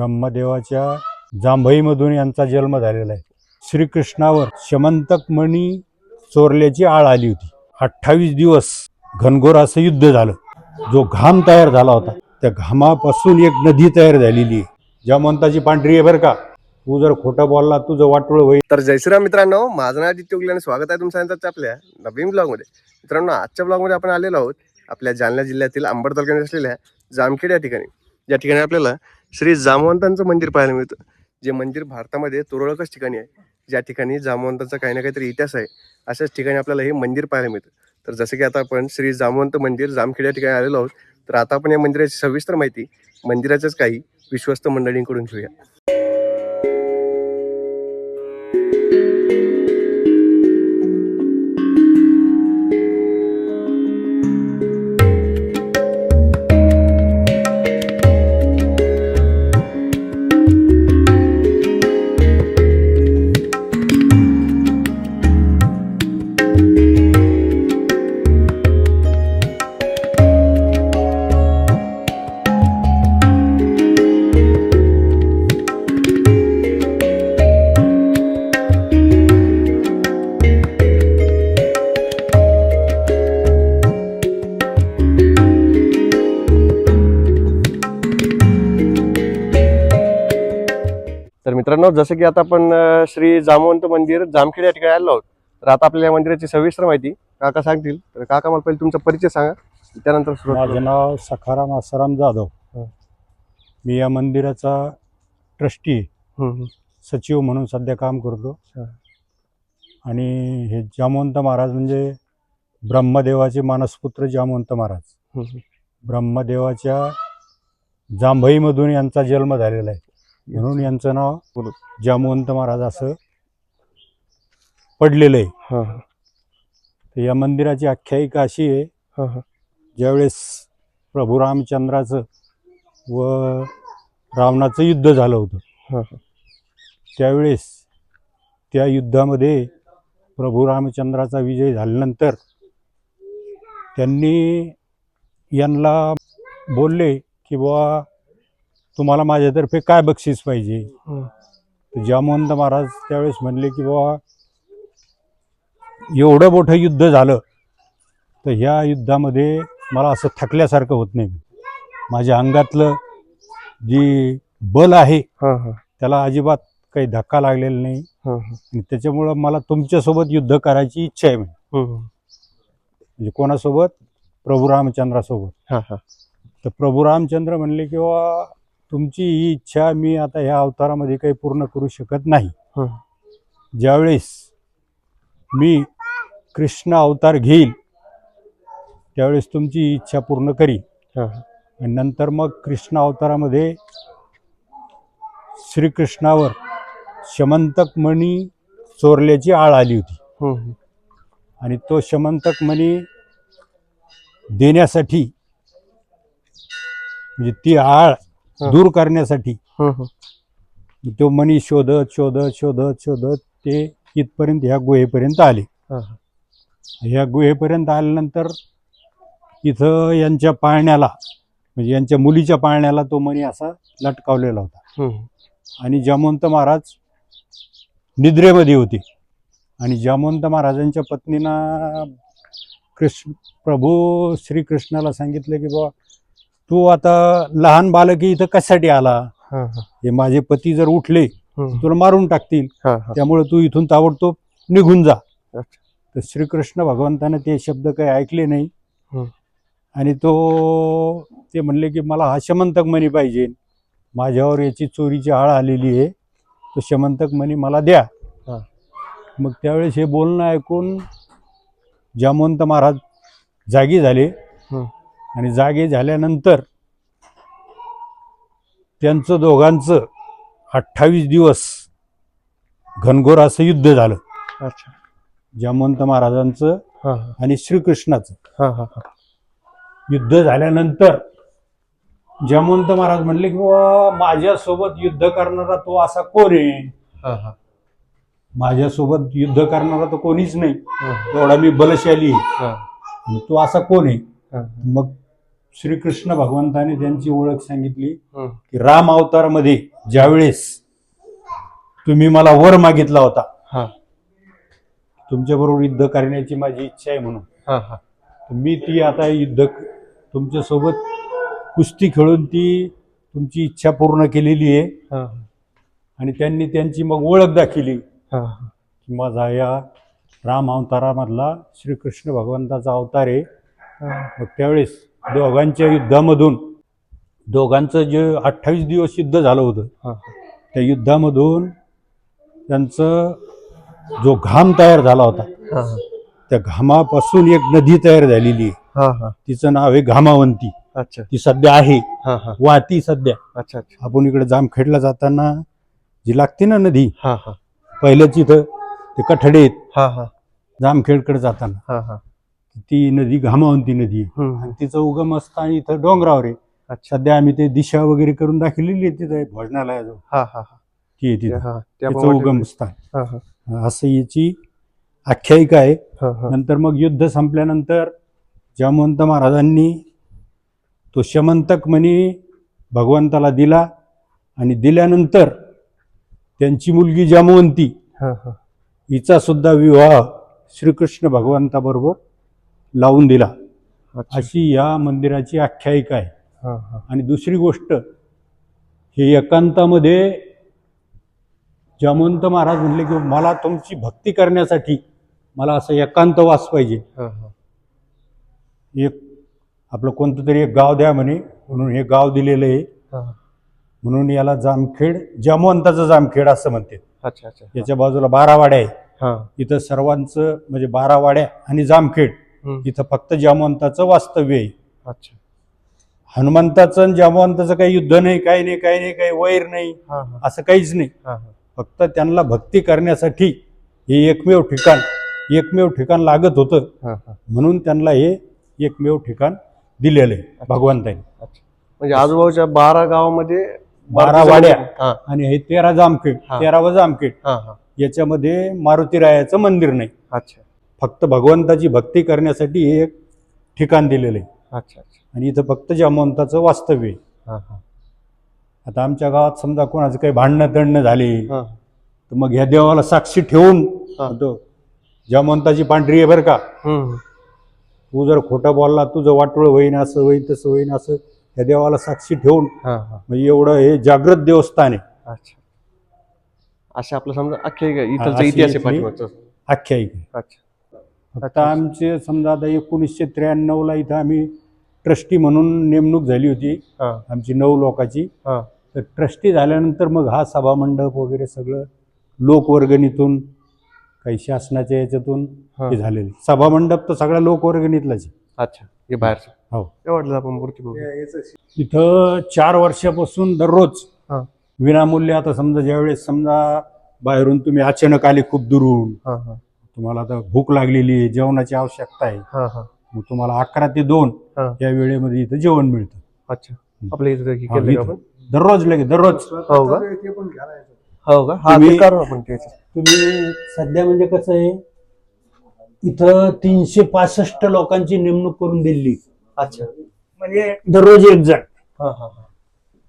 ब्रह्मदेवाच्या जांभईमधून यांचा जन्म झालेला आहे. श्रीकृष्णावर शमंतक मणी चोरल्याची आळ आली होती. अठ्ठावीस दिवस घनघोर असं युद्ध झालं. जो घाम तयार झाला होता त्या घामापासून एक नदी तयार झालेली आहे. ज्या मंताची पांढरी आहे बरं का? तू जर खोटं बोलला तुझं वाटोळ होईल. तर जय श्रीराम मित्रांनो माझं नाव आदित्य उगले आणि स्वागत आहे तुमच्या आपल्या नवीन ब्लॉगमध्ये मित्रांनो आजच्या ब्लॉगमध्ये आपण आलेलो आहोत आपल्या जालना जिल्ह्यातील अंबड तालुक्यात असलेल्या जामखेड या ठिकाणी. या ठिकाणी आपल्याला श्री जामवंतांचं मंदिर पाहायला मिळतं. जे मंदिर भारतामध्ये तुरळकच ठिकाणी आहे. ज्या ठिकाणी जामवंतांचा काही ना काहीतरी इतिहास आहे अशाच ठिकाणी आपल्याला हे मंदिर पाहायला मिळतं. तर जसं की आता आपण श्री जामवंत मंदिर जामखेड या ठिकाणी आलेलो आहोत तर आता आपण या मंदिराची सविस्तर माहिती मंदिराच्याच काही विश्वस्त मंडळींकडून घेऊया. मित्रांनो जसं की आता आपण श्री जामवंत मंदिर जामखेड या ठिकाणी आलो आहोत तर आता आपल्याला या मंदिराची सविस्तर माहिती काका सांगतील तर काका मला पहिले तुमचा परिचय सांगा त्यानंतर सुरुवात माझं. नाव सखाराम आसाराम जाधव हं. मी या मंदिराचा ट्रस्टी. सचिव म्हणून सध्या काम करतो. आणि हे जामवंत महाराज म्हणजे ब्रह्मदेवाचे मानसपुत्र जामवंत महाराज. ब्रह्मदेवाच्या जांभईमधून यांचा जन्म झालेला आहे म्हणून यांचं नाव. जामवंत महाराज असं पडलेलं आहे. तर या मंदिराची आख्यायिका अशी आहे. ज्यावेळेस प्रभू रामचंद्राचं व रावणाचं युद्ध झालं होतं. त्यावेळेस त्या युद्धामध्ये प्रभू रामचंद्राचा विजय झाल्यानंतर त्यांनी यांना बोलले की बुवा तुम्हाला माझ्यातर्फे काय बक्षीस पाहिजे हम्म. तर जामवंत महाराज त्यावेळेस म्हणले की बुवा एवढं मोठं युद्ध झालं तर ह्या युद्धामध्ये मला असं थकल्यासारखं होत नाही माझ्या अंगातलं जी बल आहे हा, हा. त्याला अजिबात काही धक्का लागलेला नाही हा, हा. आणि त्याच्यामुळं मला तुमच्यासोबत युद्ध करायची इच्छा आहे म्हणे. हम्म, म्हणजे कोणासोबत प्रभू रामचंद्रासोबत हा, हा. तर प्रभू रामचंद्र म्हणले की "बुवा, तुमची ही इच्छा मी आता ह्या अवतारामध्ये काही पूर्ण करू शकत नाही. ज्यावेळेस मी कृष्ण अवतार घेईल त्यावेळेस तुमची इच्छा पूर्ण हा. आणि नंतर मग कृष्ण अवतारामध्ये श्रीकृष्णावर शमंतक मणी चोरल्याची आळ आली होती. आणि तो शमंतक मणी देण्यासाठी म्हणजे ती आळ. दूर करण्यासाठी. तो मणी शोधत शोधत शोधत शोधत ते इथपर्यंत ह्या गुहेपर्यंत आले. ह्या गुहेपर्यंत आल्यानंतर इथं यांच्या पाळण्याला म्हणजे यांच्या मुलीच्या पाळण्याला तो मणी असा लटकावलेला होता. आणि जामवंत महाराज निद्रेमध्ये होते आणि जामवंत महाराजांच्या पत्नीना कृष्ण प्रभू श्रीकृष्णाला सांगितलं की बा तू आता लहान बालक इथं कशासाठी आला हा, हा. हे माझे पती जर उठले हम्म. तुला मारून टाकतील हा, हा. त्यामुळे तू इथून ताबडतोब निघून जा अच्छा. तर श्रीकृष्ण भगवंताने ते शब्द काही ऐकले नाही. आणि तो ते म्हणले की मला हा शमंतक मणी पाहिजे माझ्यावर याची चोरीची आळ आलेली आहे तो शमंतक मणी मला द्या हा. मग त्यावेळेस हे बोलणं ऐकून जामवंत महाराज जागी झाले. आणि जागे झाल्यानंतर त्यांचं दोघांचं अठ्ठावीस दिवस घनघोर असं युद्ध झालं अच्छा जामवंत महाराजांचं. आणि श्रीकृष्णाचं हा, हा, हा. युद्ध झाल्यानंतर जामवंत महाराज म्हणले की "बुवा, माझ्यासोबत युद्ध करणारा तो असा कोण आहे हा, हा. माझ्यासोबत युद्ध करणारा तर कोणीच नाही एवढा मी बलशाली. हा. तो असा कोण आहे. मग श्रीकृष्ण भगवंताने त्यांची ओळख सांगितली. की राम अवतारामध्ये ज्यावेळेस तुम्ही मला वर मागितला होता हा. तुमच्या बरोबर युद्ध करण्याची माझी इच्छा आहे म्हणून. मी ती आता युद्ध तुमच्यासोबत कुस्ती खेळून ती तुमची इच्छा पूर्ण केलेली आहे. हा आणि त्यांनी त्यांची मग ओळख दाखवली. की माझा या राम अवतारामधला श्रीकृष्ण भगवंताचा अवतार आहे. मग त्यावेळेस दोघांच्या युद्धामधून दोघांचं जे अठ्ठावीस दिवस युद्ध झालं होतं त्या युद्धामधून त्यांचं जो घाम तयार झाला होता त्या घामापासून एक नदी तयार झालेली आहे. तिचं नाव आहे घामावंती. अच्छा. ती सध्या आहे. वाहती सध्या. अच्छा अच्छा. आपण इकडे जामखेडला जाताना जी लागते ना नदी पहिल्याच इथं ते कठडे आहेत. जामखेडकडे जाताना. ती नदी घामावंती नदी आहे. हम्म. आणि तिचं उगम असताना इथं डोंगरावर आहे. अच्छा. सध्या आम्ही ते दिशा वगैरे करून दाखवलेली आहे तिथं भोजनालयाजवळ. हा हा हा. ती आहे तिथं. हा त्या तिचं प्रमाणे- उगम स्थान. हा हा. असं याची आख्यायिका आहे. हा हा. नंतर मग युद्ध संपल्यानंतर जामवंत महाराजांनी तो शमंतक मणी भगवंताला दिला आणि दिल्यानंतर त्यांची मुलगी जामवंती हा हा. हिचा सुद्धा विवाह श्रीकृष्ण भगवंताबरोबर लावून दिला. अशी या मंदिराची आख्यायिका आहे. आणि दुसरी गोष्ट हे एकांतामध्ये जामवंत महाराज म्हणले की मला तुमची भक्ती करण्यासाठी मला असं एकांतवास पाहिजे. हा हा. एक आपलं कोणतं तरी एक गाव द्या म्हणे म्हणून हे गाव दिलेलं आहे. म्हणून याला जामखेड जामवंताचं जामखेड असं म्हणते अच्छा अच्छा. याच्या बाजूला बारा वाड्या आहे इथं सर्वांचं म्हणजे बारा वाड्या आणि जामखेड. इथं फक्त जामवंताचं वास्तव्य आहे. अच्छा. हनुमंताचं आणि जामवंताचं काही युद्ध नाही काही नाही काही नाही काही वैर नाही असं काहीच नाही. फक्त त्यांना भक्ती करण्यासाठी हे एकमेव ठिकाण एकमेव ठिकाण लागत होतं. म्हणून त्यांना हे एकमेव ठिकाण दिलेलं आहे भगवंताने म्हणजे आजूबाजूच्या बारा गावामध्ये बारा वाड्या. आणि हे तेरा जामखेड. तेरावं जामखेड. याच्यामध्ये मारुतीरायाचं मंदिर नाही. अच्छा. फक्त भगवंताची भक्ती करण्यासाठी हे एक ठिकाण दिलेलं आहे. अच्छा अच्छा. आणि इथं फक्त जामवंताचं वास्तव्य आहे. हा हा. आता आमच्या गावात समजा कोणाचं काही भांडणं तंडणं झाले हा. तर मग ह्या देवाला साक्षी ठेवून हा. तो जामवंताची पांढरी आहे बरं का? हम्म. तू जर खोटं बोलला तुझं वाटोळ होईन असं होईन तसं होईन असं त्या देवाला साक्षी ठेवून हा हा. म्हणजे एवढं हे जागृत देवस्थान आहे. अच्छा. असे आपलं समजा अख्खे इथलचा अशी इतिहास आहे इथली- पाठीमागचा. आख्यायिका अच्छा. आता आमचे समजा आता एकोणीसशे त्र्याण्णवला इथं आम्ही ट्रस्टी म्हणून नेमणूक झाली होती. हा. आमची नऊ लोकाची. हा. तर ट्रस्टी झाल्यानंतर मग हा सभामंडप वगैरे सगळं लोकवर्गणीतून काही शासनाच्या याच्यातून हा. हे झालेले. सभामंडप तर सगळ्या लोकवर्गणीतलाच आहे. अच्छा. हे बाहेरचं. हो वाटलं आपण मूर्ती बघू. इथं चार वर्षापासून दररोज हा. विनामूल्य आता समजा ज्यावेळेस समजा बाहेरून तुम्ही अचानक आले खूप दुरून. हा हा. तुम्हाला आता भूक लागलेली आहे जेवणाची आवश्यकता आहे. हा हा. मग तुम्हाला अकरा ते दोन हा. या वेळेमध्ये इथं जेवण मिळतं. अच्छा. आपल्या इथं केलं का इथं. आपण? दररोज लगे दररोज. हो का? हो का? हा तुम्ही- ते करू आपण ते. तुम्ही सध्या म्हणजे कसं आहे इथं तीनशे पासष्ट लोकांची नेमणूक करून दिली. अच्छा. म्हणजे दररोज एक जण. हा हा हा.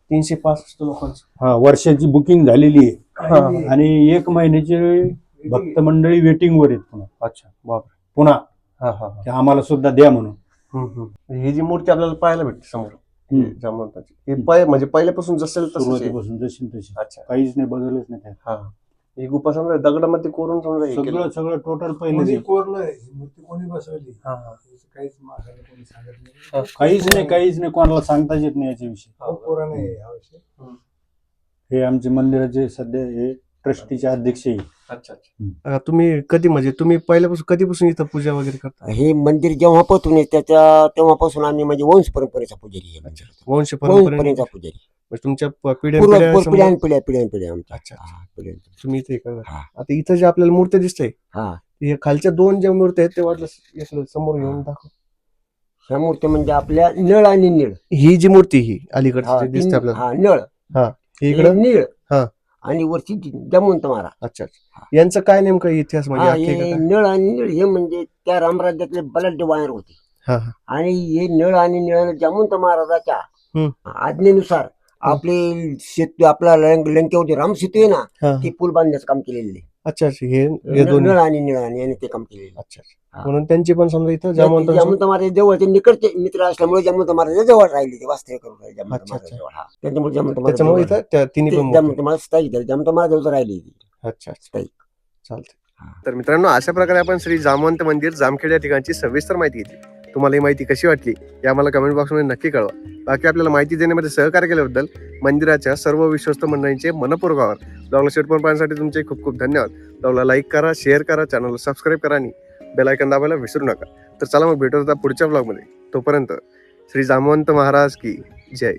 तीनशे पासष्ट लोकांचं. हा वर्षाची बुकिंग झालेली हा. आहे आणि एक महिन्याची भक्त मंडळी वेटिंग वर आहेत पुन्हा. अच्छा बापरे. पुन्हा. हा हा हा. आम्हाला सुद्धा द्या म्हणून. हम्म, हम्म. ही जी मूर्ती आपल्याला पाहायला भेटते समोर हम्म. जामवंताची हे पहिले म्हणजे पहिल्यापासून जसेल तसं सुरुवातीपासून जशी तशी अच्छा. काहीच नाही बदलच नाही त्यात. हा. ही गुफा समजा दगडामध्ये कोरून समजा हे केलं. सगळं सगळं टोटल कोणी पहिले कोरलंय ही मूर्ती कोणी बसवली? हा हा. त्याचं काहीच मागायला कोणी सांगत नाही. काहीच नाही काहीच नाही कोणाला सांगताच येत नाही याच्याविषयी. हा विषय हे आमचे मंदिराचे सध्या हे ट्रस्टीचे अध्यक्ष आहे. अच्छा अच्छा. तुम्ही कधी म्हणजे तुम्ही पहिल्यापासून कधीपासून इथं पूजा वगैरे करता? हे मंदिर जेव्हापासून आहे त्याच्या तेव्हापासून आम्ही म्हणजे वंश परंपरेचा पुजारी आहे म्हणजे. वंश वंश परंपरेने परंपरेचा पुजारी. म्हणजे तुमच्या प- पिढ्या पूर्व पिढ्या पिढ्यान पिढ्या पिढ्यान पिढ्या आमच्या. अच्छा, अच्छा. हा, पिढ्यान पिढ्या. तुम्ही इथे करता. हा. आता इथं जे आपल्याला मूर्ती दिसते हा. हे खालच्या दोन ज्या मूर्ती आहेत ते वाटलं इकडं समोर घेऊन दाखव. ह्या मूर्ती म्हणजे आपल्या नळ आणि निळ. ही जी मूर्ती ही हा, अलीकडची दिसते तीन- आपल्याला. हा नळ. ही इकडं? निळ. आणि वरची जमवंत मारा अच्छा अच्छा यांचं काय नेमकं इतिहास म्हणजे हा आख्यायिका काय? नळ आणि निळ हे म्हणजे त्या रामराज्यातले बलाढ्य वायर होते हा, हा. आणि हे नळ आणि निळ जामवंत महाराजाच्या हम्म. आज्ञेनुसार आपले शेत आपला लंक- लंकेवरती राम सेतू आहे ना हा. ते पूल बांधण्याचं काम केलेलं आहे अच्छा अच्छा हे हे नळ दोन्ही नळ आणि निळ आणि याने ते काम केलेलं आहे. अच्छा अच्छा. म्हणून त्यांची पण समजा इथं जामवंत जामवंत महाराज जवळचे निकटचे मित्र असल्यामुळे जामवंत महाराज जवळ राहिले ते वास्तव्य करून राहिले अच्छा, अच्छा. हा. त्याच्यामुळे जामवंत महाराज त्याच्यामुळे जवळ इथं त्या तिन्ही पण राहिले. ते मूर्ती. जामवंत महाराज स्थायिक झाले जामवंत महाराज जवळ राहिले ते. अच्छा अच्छा स्थायिक. चालतंय हा. तर मित्रांनो अशा प्रकारे आपण श्री जामवंत मंदिर जामखेड या ठिकाणची सविस्तर माहिती घेतली तुम्हाला ही माहिती कशी वाटली हे आम्हाला कमेंट बॉक्समध्ये नक्की कळवा. बाकी आपल्याला माहिती देण्यामध्ये सहकार्य केल्याबद्दल मंदिराच्या सर्व विश्वस्त मंडळींचे मनपूर्वक आभार. ब्लॉगला शेटपण पाहण्यासाठी तुमचे खूप खूप धन्यवाद. ब्लॉगला लाईक करा शेअर करा चॅनलला सबस्क्राईब करा आणि बेलायकन दाबायला विसरू नका. तर चला मग भेटू होता पुढच्या ब्लॉगमध्ये तोपर्यंत श्री जामवंत महाराज की जय.